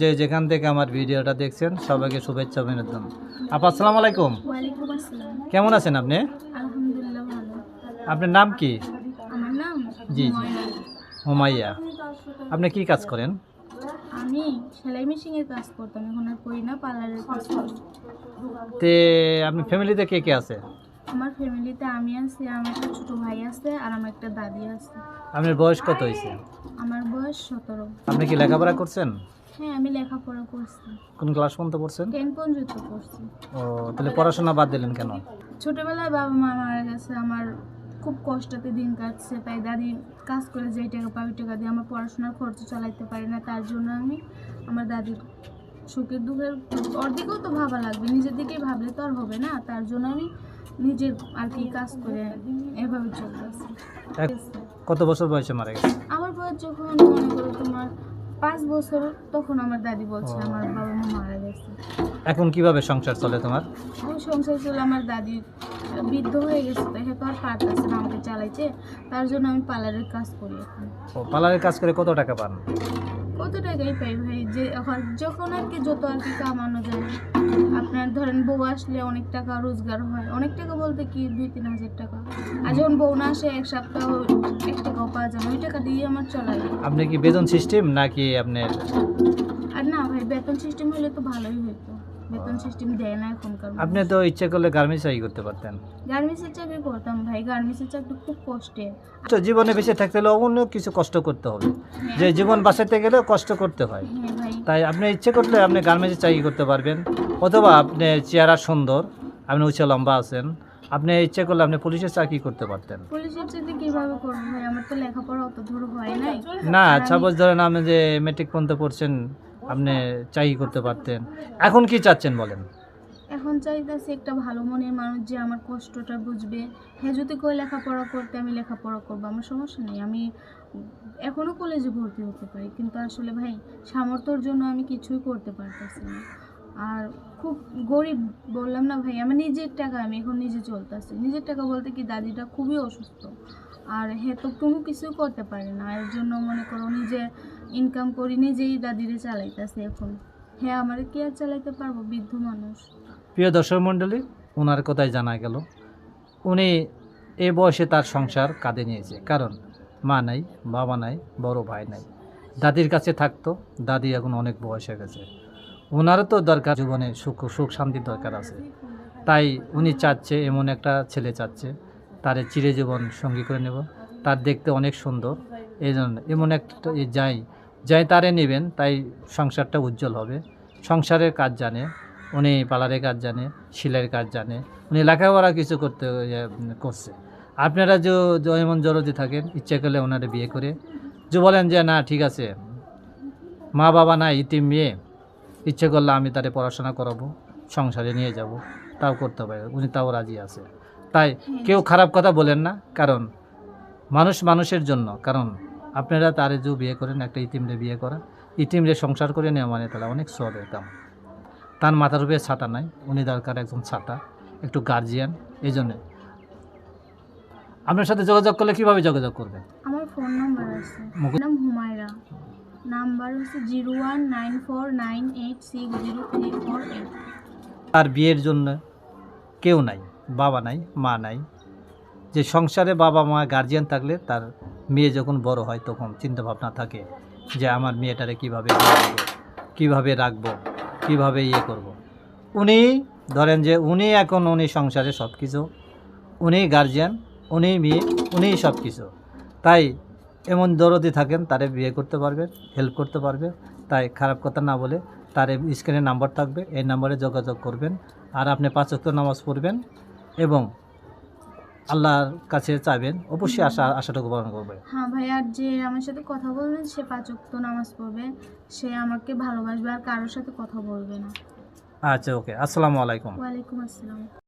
যে যেখান থেকে আমার ভিডিওটা দেখছেন সবাইকে শুভেচ্ছা অভিনন্দন। আপা আসসালামু আলাইকুম। কেমন আছেন আপনি? আপনার নাম কি? নাম জি, জি। হুমাইয়া আপনি কি কাজ করেন? আমি সেলাই মেশিনের কাজ করতাম এখন আর করি না পার্লারের কাজ তে আপনি ফ্যামিলিতে কে কে আছে? আমার ফ্যামিলিতে আমি আছি আমার একটা ছোট ভাই আছে আর আমার একটা দাদি আছে। আপনার বয়স কত হয়েছে? আমার বয়স সতেরো। আপনি কি লেখাপড়া করছেন? হ্যাঁ আমি লেখাপড়া করছি। কোন ক্লাস পর্যন্ত পড়ছেন? টেন পর্যন্ত করছি ও তাহলে পড়াশোনা বাদ দিলেন কেন? ছোটবেলায় বাবা মা মারা গেছে আমার খুব কষ্টতে দিন কাটছে তাই দাদি কাজ করে যেই টাকা পাই ওই টাকা দিয়ে আমার পড়াশোনার খরচ চালাইতে পারি না তার জন্য আমি আমার দাদির সুখের দুঃখের অর্ধেকও তো ভাবা লাগবে নিজের দিকেই ভাবলে তো আর হবে না তার জন্য আমি নিজের আর কি কাজ করে এভাবে চলতেছি এক- কত বছর বয়সে মারা গেছে? আমার বয়স যখন মনে করো তোমার পাঁচ বছর তখন আমার দাদি বলছে আমার বাবা মা মারা গেছে। এখন কীভাবে সংসার চলে তোমার? ওই সংসার চলে আমার দাদি বৃদ্ধ হয়ে গেছে তো তো আর পারতেছে না আমাকে চালাইছে তার জন্য আমি পার্লারের কাজ করি এখন। ও পার্লারের কাজ করে কত টাকা পান? কত টাকাই পাই ভাই? যে এখন যখন আর কি যত আর কি কামানো যায়। ধরেন বউ আসলে অনেক টাকা রোজগার হয়। অনেক টাকা বলতে কি? দুই তিন হাজার টাকা। আর যখন বউ না আসে এক সপ্তাহ এক টাকাও পাওয়া যায় না, ওই টাকা দিয়ে আমার চলাই আপনি কি বেতন সিস্টেম নাকি আপনার? আর না ভাই বেতন সিস্টেম হলে তো ভালোই হতো। বেতন সিস্টেম দেয় না এখনকার আপনি তো ইচ্ছে করলে গার্মেন্টস চাকরি করতে পারতেন। গার্মেন্টসের চাকরি করতাম ভাই গার্মেন্টসের চাকরি খুব কষ্টের। তো জীবনে বেঁচে থাকতে হলে অন্য কিছু কষ্ট করতে হবে। যে জীবন বাঁচাতে গেলে কষ্ট করতে হয়। হ্যাঁ তাই আপনি ইচ্ছে করলে আপনি গার্মেন্টসে চাকরি করতে পারবেন। অথবা আপনি চেহারা সুন্দর আপনি উঁচু লম্বা আছেন আপনি ইচ্ছে করলে আপনি পুলিশের চাকরি করতে পারতেন। পুলিশের চাকরি কীভাবে করব ভাই? আমার তো লেখাপড়া অত দূর হয় নাই। না সাপোজ ধরেন আপনি যে মেট্রিক পর্যন্ত পড়ছেন আপনি চাকরি করতে পারতেন। এখন কি চাচ্ছেন বলেন? এখন চাইতেছি একটা ভালো মনের মানুষ যে আমার কষ্টটা বুঝবে। হ্যাঁ যদি কেউ লেখাপড়া করতে আমি লেখাপড়া করব, আমার সমস্যা নেই। আমি এখনও কলেজে ভর্তি হতে পারি, কিন্তু আসলে ভাই, সামর্থ্যর জন্য আমি কিছুই করতে পারতেছি না। আর খুব গরিব বললাম না ভাই, আমার নিজের টাকা আমি এখন নিজে চলতেছি। নিজের টাকা বলতে কি দাদিটা খুবই অসুস্থ। আর হ্যাঁ তো কোনো কিছু করতে পারে না। এর জন্য মনে করো নিজে ইনকাম করি, নিজেই দাদিরে চালাইতেছে এখন। হ্যাঁ আমার কি আর চালাইতে পারব? বৃদ্ধ মানুষ। প্রিয় দর্শক মণ্ডলী ওনার কথাই জানা গেল। উনি এ বয়সে তার সংসার কাঁধে নিয়েছে। কারণ মা নাই, বাবা নাই, বড় ভাই নাই। দাদির কাছে থাকতো, দাদি এখন অনেক বয়স হয়ে গেছে। ওনারও তো দরকার, জীবনে সুখ সুখ শান্তির দরকার আছে। তাই উনি চাচ্ছে, এমন একটা ছেলে চাচ্ছে। তার চিরজীবন সঙ্গী করে নেব। তার দেখতে অনেক সুন্দর। এই জন্য এমন একটা যাই যাই তারে নেবেন, তাই সংসারটা উজ্জ্বল হবে। সংসারের কাজ জানে, উনি পালারের কাজ জানে, সেলাইয়ের কাজ জানে, উনি লেখাপড়া কিছু করতে করছে। আপনারা যে এমন জরুরি থাকেন, ইচ্ছে করলে ওনারা বিয়ে করে। যে বলেন যে, না, ঠিক আছে, মা বাবা না ইতিম মেয়ে, ইচ্ছে করলে আমি তারে পড়াশোনা করাবো, সংসারে নিয়ে যাব, তাও করতে পারে, উনি তাও রাজি আছে। তাই কেউ খারাপ কথা বলেন না কারণ মানুষ মানুষের জন্য। কারণ আপনারা তারে যে বিয়ে করেন একটা ইতিমরে বিয়ে করা ইতিমরে সংসার করে নেওয়া মানে তাহলে অনেক সবের কাম। তার মাথার উপরে ছাতা নাই উনি দরকার একজন ছাতা একটু গার্জিয়ান এই জন্যে। আপনার সাথে যোগাযোগ করলে কীভাবে যোগাযোগ করবেন? আমার ফোন নাম্বার আছে। নাম হুমায়রা। নাম্বার হচ্ছে zero one nine four nine eight six zero three four eight তার বিয়ের জন্য কেউ নাই। বাবা নাই, মা নাই। যে সংসারে বাবা মা গার্জিয়ান থাকলে তার মেয়ে যখন বড় হয় তখন চিন্তা ভাবনা থাকে যে আমার মেয়েটারে কীভাবে কীভাবে রাখব, কীভাবে ইয়ে করব। উনি, ধরেন যে উনি এখন উনি সংসারে সব কিছু উনি গার্জিয়ান উনি মেয়ে, উনি সব কিছু তাই এমন দরদি থাকেন, তারে বিয়ে করতে পারবে হেল্প করতে পারবে। তাই খারাপ কথা না বলে তার স্ক্রিনে নাম্বার থাকবে, এই নাম্বারে যোগাযোগ করবেন। আর আপনি পাঁচ নামাজ পড়বেন এবং আল্লাহর কাছে চাইবেন অবশ্যই আশা আশাটুকু পালন করবে হ্যাঁ ভাই আর যে আমার সাথে কথা বলবে সে পাঁচ ওয়াক্ত নামাজ পড়বে সে আমাকে ভালোবাসবে আর কারোর সাথে কথা বলবে না। আচ্ছা ওকে। আসসালামু আলাইকুম। ওয়ালাইকুম আসসালাম।